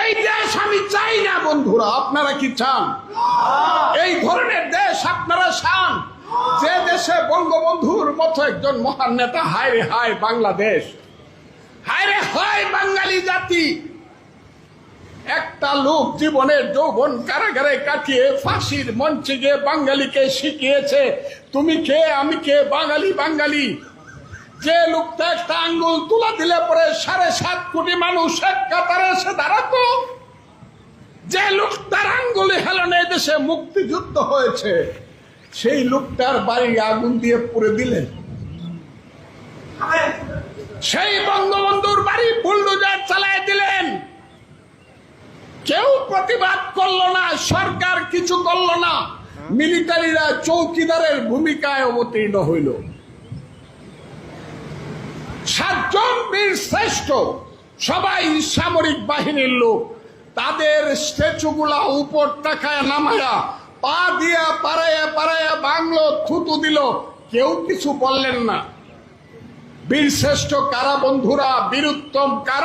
এই দেশ আমি চাই না, বন্ধুরা। আপনারা কি চান? এই ধরনের দেশ আপনারা চান? যে দেশে বঙ্গবন্ধুর মতো একজন মহান নেতা, হায় রে হায়, বাংলাদেশ। হায় রে হায়, বাঙালি জাতি। একটা লোক জীবনের যৌবন কারাগারে কাটিয়ে ফাঁসির মঞ্চে গিয়ে বাঙালিকে শিখিয়েছে, তুমি কে? আমি কে? বাঙালি বাঙালি। যে লোকটা একটা আঙ্গুল তুলা দিলে পরে সাড়ে সাত কোটি মানুষ এক কাতারে এসে দাঁড়াতো লোকটার আঙ্গুলে দেশে মুক্তিযুদ্ধ হয়েছে। সেই লোকটার বাড়ি আগুন দিয়ে পুড়ে দিলেন। সেই বঙ্গবন্ধুর বাড়ি বুলডোজার দিলেন। কেউ প্রতিবাদ করল না, সরকার কিছু করল না। মিলিটারিরা চৌকিদারের ভূমিকায় অবতীর্ণ হইল। সাতজন বীর শ্রেষ্ঠ, সবাই সামরিক বাহিনীর লোক। তাদের স্ট্যাচুগুলা উপর টাকায় নামায়া, পা দিয়া পাড়াইয়া পাড়াইয়া বাংলো থুতু দিল। কেউ কিছু বললেন না। বীর শ্রেষ্ঠ কারা বন্ধুরা বীরুত্তম কারা